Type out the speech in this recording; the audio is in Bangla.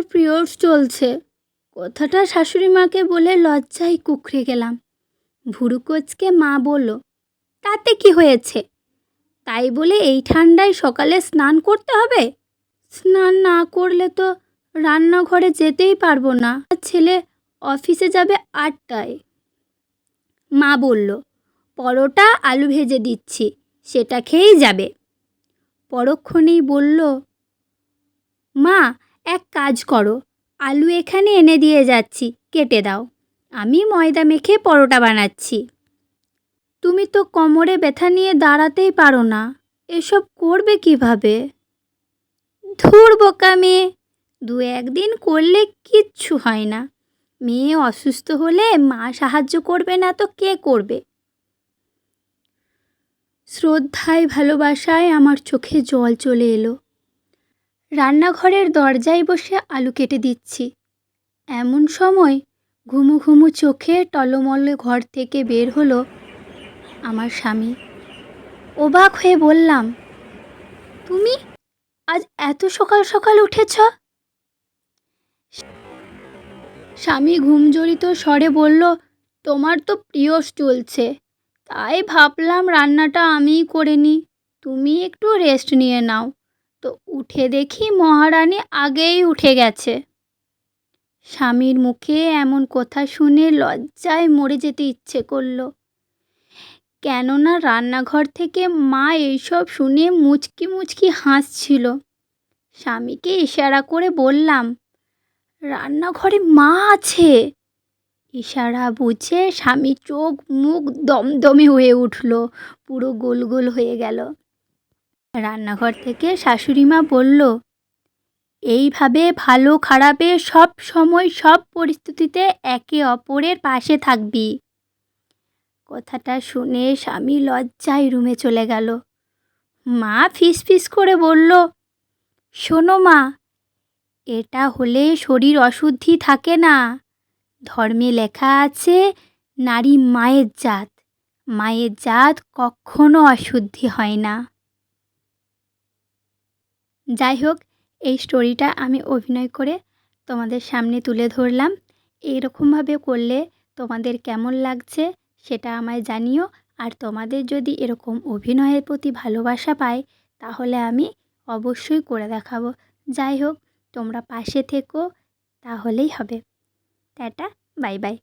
আমার পিরিয়ডস চলছে। কথাটা শাশুড়ি মাকে বলে লজ্জায় কুকড়ে গেলাম। ভুরু কোচকে মা বলল, তাতে কি হয়েছে? তাই বলে এই ঠান্ডায় সকালে স্নান করতে হবে? স্নান না করলে তো রান্নাঘরে যেতেই পারব না। ছেলে অফিসে যাবে আটটায়। মা বলল, পরোটা, আলু ভেজে দিচ্ছি, সেটা খেয়েই যাবে। পরক্ষণেই বলল, মা এক কাজ করো, আলু এখানে এনে দিয়ে যাচ্ছি, কেটে দাও। আমি ময়দা মেখে পরোটা বানাচ্ছি। তুমি তো কোমরে ব্যথা নিয়ে দাঁড়াতেই পারো না, এসব করবে কীভাবে? ধুর বোকা মেয়ে, দু একদিন করলে কিচ্ছু হয় না। মেয়ে অসুস্থ হলে মা সাহায্য করবে না তো কে করবে? শ্রদ্ধায় ভালোবাসায় আমার চোখে জল চলে এলো। রান্নাঘরের দরজায় বসে আলু কেটে দিচ্ছি। এমন সময় ঘুমু ঘুমু চোখে টলমলে ঘর থেকে বের হলো আমার স্বামী। অবাক হয়ে বললাম, তুমি আজ এত সকাল সকাল উঠেছ? স্বামী ঘুমজড়িত স্বরে বলল, তোমার তো প্রিয় চলছে। তাই ভাবলাম রান্নাটা আমিই করে নিই। তুমি একটু রেস্ট নিয়ে নাও। তো উঠে দেখি মহারানী আগেই উঠে গেছে। স্বামীর মুখে এমন কথা শুনে লজ্জায় মরে যেতে ইচ্ছে করল। কেননা রান্নাঘর থেকে মা এইসব শুনে মুচকি মুচকি হাসছিল। স্বামীকে ইশারা করে বললাম, রান্নাঘরে মা আছে। ইশারা বুঝে স্বামী চোখ মুখ দমদমে হয়ে উঠল, পুরো গোল গোল হয়ে গেল। রান্নাঘর থেকে শাশুড়ি মা বলল, এইভাবে ভালো খারাপে সব সময় সব পরিস্থিতিতে একে অপরের পাশে থাকবি কথাটা শুনে স্বামী লজ্জায় রুমে চলে গেল। মা ফিস ফিস করে বলল, শোনো মা, এটা হলে শরীর অশুদ্ধি থাকে না। ধর্মে লেখা আছে, নারী মায়ের জাত। মায়ের জাত কখনো অশুদ্ধি হয় না। যাই হোক, এই স্টোরিটা আমি অভিনয় করে তোমাদের সামনে তুলে ধরলাম। এইরকমভাবে করলে তোমাদের কেমন লাগছে সেটা আমায় জানিও। আর তোমাদের যদি এরকম অভিনয়ের প্রতি ভালোবাসা পায়, তাহলে আমি অবশ্যই করে দেখাবো। যাই হোক, তোমরা পাশে থেকো, তাহলেই হবে। Tata, bye bye.